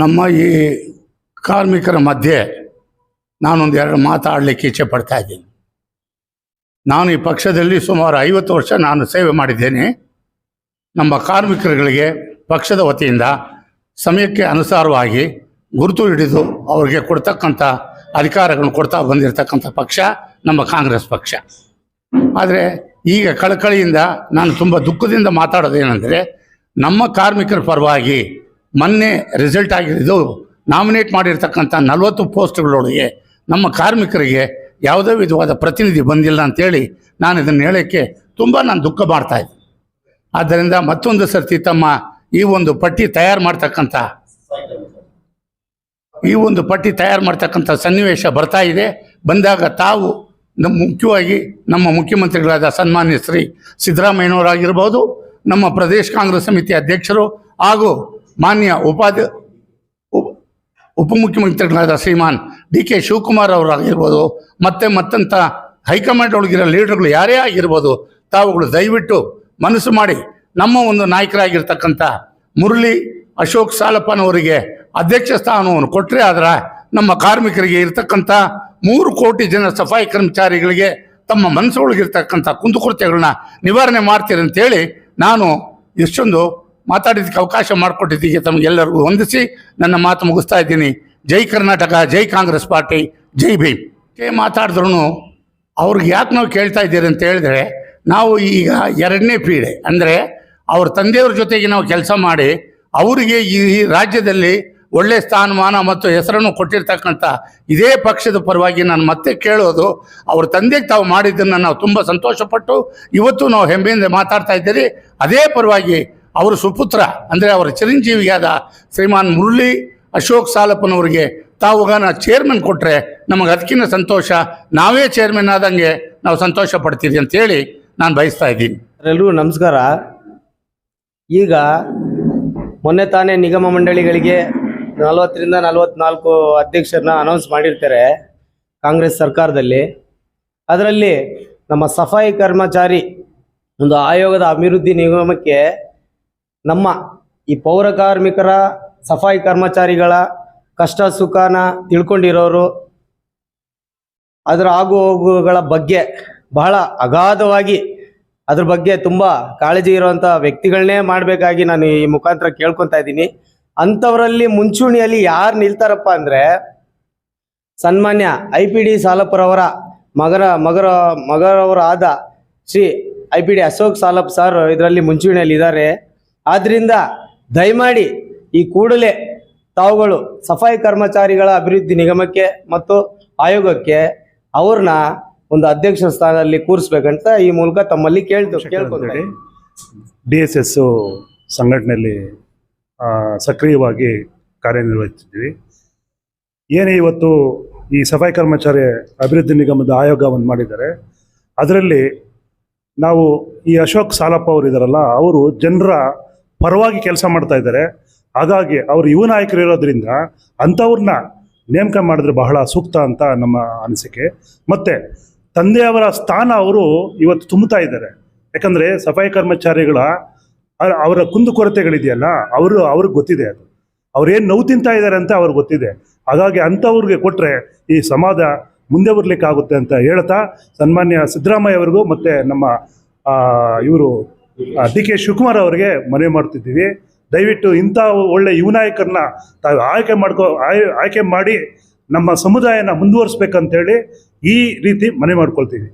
ನಮ್ಮ ಈ ಕಾರ್ಮಿಕರ ಮಧ್ಯೆ ನಾನೊಂದು ಎರಡು ಮಾತಾಡಲಿಕ್ಕೆ ಇಚ್ಛೆ ಪಡ್ತಾ ಇದ್ದೀನಿ. ನಾನು ಈ ಪಕ್ಷದಲ್ಲಿ ಸುಮಾರು ಐವತ್ತು ವರ್ಷ ನಾನು ಸೇವೆ ಮಾಡಿದ್ದೇನೆ. ನಮ್ಮ ಕಾರ್ಮಿಕರುಗಳಿಗೆ ಪಕ್ಷದ ವತಿಯಿಂದ ಸಮಯಕ್ಕೆ ಅನುಸಾರವಾಗಿ ಗುರುತು ಹಿಡಿದು ಅವರಿಗೆ ಕೊಡ್ತಕ್ಕಂಥ ಅಧಿಕಾರಗಳನ್ನು ಕೊಡ್ತಾ ಬಂದಿರತಕ್ಕಂಥ ಪಕ್ಷ ನಮ್ಮ ಕಾಂಗ್ರೆಸ್ ಪಕ್ಷ. ಆದರೆ ಈಗ ಕಳಕಳಿಯಿಂದ ನಾನು ತುಂಬ ದುಃಖದಿಂದ ಮಾತಾಡೋದೇನೆಂದರೆ ನಮ್ಮ ಕಾರ್ಮಿಕರ ಪರವಾಗಿ ಮೊನ್ನೆ ರಿಸಲ್ಟ್ ಆಗಿರೋದು ನಾಮಿನೇಟ್ ಮಾಡಿರ್ತಕ್ಕಂಥ ನಲವತ್ತು ಪೋಸ್ಟ್ಗಳೊಳಗೆ ನಮ್ಮ ಕಾರ್ಮಿಕರಿಗೆ ಯಾವುದೇ ವಿಧವಾದ ಪ್ರತಿನಿಧಿ ಬಂದಿಲ್ಲ ಅಂತೇಳಿ ನಾನು ಇದನ್ನು ಹೇಳೋಕ್ಕೆ ತುಂಬ ನಾನು ದುಃಖ ಮಾಡ್ತಾ ಇದ್ದೆ. ಆದ್ದರಿಂದ ಮತ್ತೊಂದು ಸರ್ತಿ ತಮ್ಮ ಈ ಒಂದು ಪಟ್ಟಿ ತಯಾರು ಮಾಡ್ತಕ್ಕಂಥ ಈ ಒಂದು ಪಟ್ಟಿ ತಯಾರು ಮಾಡ್ತಕ್ಕಂಥ ಸನ್ನಿವೇಶ ಬರ್ತಾ ಇದೆ. ಬಂದಾಗ ತಾವು ನಮ್ಮ ಮುಖ್ಯವಾಗಿ ನಮ್ಮ ಮುಖ್ಯಮಂತ್ರಿಗಳಾದ ಸನ್ಮಾನ್ಯ ಶ್ರೀ ಸಿದ್ದರಾಮಯ್ಯನವರಾಗಿರ್ಬೋದು, ನಮ್ಮ ಪ್ರದೇಶ ಕಾಂಗ್ರೆಸ್ ಸಮಿತಿ ಅಧ್ಯಕ್ಷರು ಹಾಗೂ ಮಾನ್ಯ ಉಪಾಧ್ಯ ಉಪ- ಉಪಮುಖ್ಯಮಂತ್ರಿಗಳಾದ ಶ್ರೀಮಾನ್ ಡಿ ಕೆ ಶಿವಕುಮಾರ್ ಅವರಾಗಿರ್ಬೋದು ಮತ್ತೆ ಮತ್ತಂಥ ಹೈಕಮಾಂಡ್ ಒಳಗಿರೋ ಲೀಡರ್ಗಳು ಯಾರೇ ಆಗಿರ್ಬೋದು, ತಾವುಗಳು ದಯವಿಟ್ಟು ಮನಸ್ಸು ಮಾಡಿ ನಮ್ಮ ಒಂದು ನಾಯಕರಾಗಿರ್ತಕ್ಕಂಥ ಮುರಳಿ ಅಶೋಕ್ ಸಾಲಪ್ಪನವರಿಗೆ ಅಧ್ಯಕ್ಷ ಸ್ಥಾನವನ್ನು ಕೊಟ್ಟರೆ ಆದ್ರೆ ನಮ್ಮ ಕಾರ್ಮಿಕರಿಗೆ ಇರ್ತಕ್ಕಂಥ ಮೂರು ಕೋಟಿ ಜನ ಸಫಾಯಿ ಕರ್ಮಚಾರಿಗಳಿಗೆ ತಮ್ಮ ಮನಸ್ಸೊಳಗಿರ್ತಕ್ಕಂಥ ಕುಂದುಕೊರತೆಗಳನ್ನ ನಿವಾರಣೆ ಮಾಡ್ತೀರಂತೇಳಿ ನಾನು ಇಷ್ಟೊಂದು ಮಾತಾಡಿದ್ದಕ್ಕೆ ಅವಕಾಶ ಮಾಡಿಕೊಟ್ಟಿದ್ದಕ್ಕೆ ತಮಗೆಲ್ಲರಿಗೂ ಹೊಂದಿಸಿ ನನ್ನ ಮಾತು ಮುಗಿಸ್ತಾ ಇದ್ದೀನಿ. ಜೈ ಕರ್ನಾಟಕ, ಜೈ ಕಾಂಗ್ರೆಸ್ ಪಾರ್ಟಿ, ಜೈ ಭೀಮ್. ಕೆ ಮಾತಾಡಿದ್ರು ಅವ್ರಿಗೆ ಯಾಕೆ ನಾವು ಕೇಳ್ತಾ ಇದ್ದೀರಿ ಅಂತ ಹೇಳಿದ್ರೆ, ನಾವು ಈಗ ಎರಡನೇ ಪೀಡೆ, ಅಂದರೆ ಅವ್ರ ತಂದೆಯವ್ರ ಜೊತೆಗೆ ನಾವು ಕೆಲಸ ಮಾಡಿ ಅವರಿಗೆ ಈ ರಾಜ್ಯದಲ್ಲಿ ಒಳ್ಳೆ ಸ್ಥಾನಮಾನ ಮತ್ತು ಹೆಸರನ್ನು ಕೊಟ್ಟಿರ್ತಕ್ಕಂಥ ಇದೇ ಪಕ್ಷದ ಪರವಾಗಿ ನಾನು ಮತ್ತೆ ಕೇಳೋದು, ಅವ್ರ ತಂದೆಗೆ ತಾವು ಮಾಡಿದ್ದನ್ನು ನಾವು ತುಂಬ ಸಂತೋಷಪಟ್ಟು ಇವತ್ತು ನಾವು ಹೆಮ್ಮೆಯಿಂದ ಮಾತಾಡ್ತಾ ಇದ್ದೀರಿ. ಅದೇ ಪರವಾಗಿ ಅವರ ಸುಪುತ್ರ ಅಂದರೆ ಅವರ ಚಿರಂಜೀವಿಯಾದ ಶ್ರೀಮಾನ್ ಮುರುಳಿ ಅಶೋಕ್ ಸಾಲಪ್ಪನವರಿಗೆ ತಾವುಗಾನ ಚೇರ್ಮನ್ ಕೊಟ್ಟರೆ ನಮಗೆ ಅದಕ್ಕಿಂತ ಸಂತೋಷ. ನಾವೇ ಚೇರ್ಮನ್ ಆದಂಗೆ ನಾವು ಸಂತೋಷ ಪಡ್ತೀವಿ ಅಂತೇಳಿ ನಾನು ಬಯಸ್ತಾ ಇದ್ದೀನಿ. ಎಲ್ಲರಿಗೂ ನಮಸ್ಕಾರ. ಈಗ ಮೊನ್ನೆ ತಾನೇ ನಿಗಮ ಮಂಡಳಿಗಳಿಗೆ ನಲವತ್ತರಿಂದ ನಲವತ್ನಾಲ್ಕು ಅಧ್ಯಕ್ಷರನ್ನ ಅನೌನ್ಸ್ ಮಾಡಿರ್ತಾರೆ ಕಾಂಗ್ರೆಸ್ ಸರ್ಕಾರದಲ್ಲಿ. ಅದರಲ್ಲಿ ನಮ್ಮ ಸಫಾಯಿ ಕರ್ಮಚಾರಿ ಒಂದು ಆಯೋಗದ ಅಭಿವೃದ್ಧಿ ನಿಗಮಕ್ಕೆ ನಮ್ಮ ಈ ಪೌರ ಕಾರ್ಮಿಕರ, ಸಫಾಯಿ ಕರ್ಮಚಾರಿಗಳ ಕಷ್ಟ ಸುಖನ ತಿಳ್ಕೊಂಡಿರೋರು, ಅದರ ಆಗು ಹೋಗುಗಳ ಬಗ್ಗೆ ಬಹಳ ಅಗಾಧವಾಗಿ ಅದ್ರ ಬಗ್ಗೆ ತುಂಬ ಕಾಳಜಿ ಇರುವಂಥ ವ್ಯಕ್ತಿಗಳನ್ನೇ ಮಾಡಬೇಕಾಗಿ ನಾನು ಈ ಮುಖಾಂತರ ಕೇಳ್ಕೊತಾ ಇದ್ದೀನಿ. ಅಂಥವರಲ್ಲಿ ಮುಂಚೂಣಿಯಲ್ಲಿ ಯಾರು ನಿಲ್ತಾರಪ್ಪ ಅಂದರೆ ಸನ್ಮಾನ್ಯ ಐ ಪಿ ಡಿ ಸಾಲಪ್ಪರವರ ಮಗರ ಮಗರ, ಮಗರವರಾದ Shri I P D Ashok Salap sir ಇದರಲ್ಲಿ ಮುಂಚೂಣಿಯಲ್ಲಿ ಇದ್ದಾರೆ ಆದ್ದರಿಂದ ದಯಮಾಡಿ ಈ ಕೂಡಲೇ ತಾವುಗಳು ಸಫಾಯಿ ಕರ್ಮಚಾರಿಗಳ ಅಭಿವೃದ್ಧಿ ನಿಗಮಕ್ಕೆ ಮತ್ತು ಆಯೋಗಕ್ಕೆ ಅವ್ರನ್ನ ಒಂದು ಅಧ್ಯಕ್ಷ ಸ್ಥಾನದಲ್ಲಿ ಕೂರಿಸ್ಬೇಕಂತ ಈ ಮೂಲಕ ತಮ್ಮಲ್ಲಿ ಕೇಳ್ತು ಕೇಳ್ಕೊಂಡ್ರಿ ಡಿ ಎಸ್ ಎಸ್ ಸಂಘಟನೆಯಲ್ಲಿ ಸಕ್ರಿಯವಾಗಿ ಕಾರ್ಯನಿರ್ವಹಿಸ್ತಿದ್ವಿ ಏನೇ ಇವತ್ತು ಈ ಸಫಾಯಿ ಕರ್ಮಚಾರಿ ಅಭಿವೃದ್ಧಿ ನಿಗಮದ ಆಯೋಗವನ್ನು ಮಾಡಿದ್ದಾರೆ ಅದರಲ್ಲಿ ನಾವು ಈ ಅಶೋಕ್ ಸಾಲಪ್ಪ ಅವರು ಇದ್ದಾರಲ್ಲ ಅವರು ಜನರ ಪರವಾಗಿ ಕೆಲಸ ಮಾಡ್ತಾ ಇದ್ದಾರೆ. ಹಾಗಾಗಿ ಅವರು ಯುವ ನಾಯಕರು ಇರೋದ್ರಿಂದ ಅಂಥವ್ರನ್ನ ನೇಮಕ ಮಾಡಿದ್ರೆ ಬಹಳ ಸೂಕ್ತ ಅಂತ ನಮ್ಮ ಅನಿಸಿಕೆ. ಮತ್ತು ತಂದೆಯವರ ಸ್ಥಾನ ಅವರು ಇವತ್ತು ತುಂಬುತ್ತಾ ಇದ್ದಾರೆ. ಯಾಕಂದರೆ ಸಫಾಯಿ ಕರ್ಮಚಾರಿಗಳ ಅವರ ಕುಂದುಕೊರತೆಗಳಿದೆಯಲ್ಲ ಅವರು ಅವ್ರಿಗೆ ಗೊತ್ತಿದೆ ಅದು. ಅವ್ರೇನು ನೋವು ತಿಂತಾ ಇದ್ದಾರೆ ಅಂತ ಅವ್ರಿಗೆ ಗೊತ್ತಿದೆ. ಹಾಗಾಗಿ ಅಂಥವ್ರಿಗೆ ಕೊಟ್ಟರೆ ಈ ಸಮಾಜ ಮುಂದೆ ಬರಲಿಕ್ಕಾಗುತ್ತೆ ಅಂತ ಹೇಳ್ತಾ ಸನ್ಮಾನ್ಯ ಸಿದ್ದರಾಮಯ್ಯ ಅವರಿಗೂ ಮತ್ತು ನಮ್ಮ ಇವರು ಡಿ ಕೆ ಶಿವಕುಮಾರ್ ಅವರಿಗೆ ಮನವಿ ಮಾಡ್ತಿದ್ದೀವಿ. ದಯವಿಟ್ಟು ಇಂಥ ಒಳ್ಳೆ ಯುವ ನಾಯಕರನ್ನ ತಾವು ಆಯ್ಕೆ ಮಾಡ್ಕೋ, ಆಯ್, ಆಯ್ಕೆ ಮಾಡಿ ನಮ್ಮ ಸಮುದಾಯನ ಮುಂದುವರಿಸ್ಬೇಕಂತೇಳಿ ಈ ರೀತಿ ಮನವಿ ಮಾಡ್ಕೊಳ್ತೀವಿ.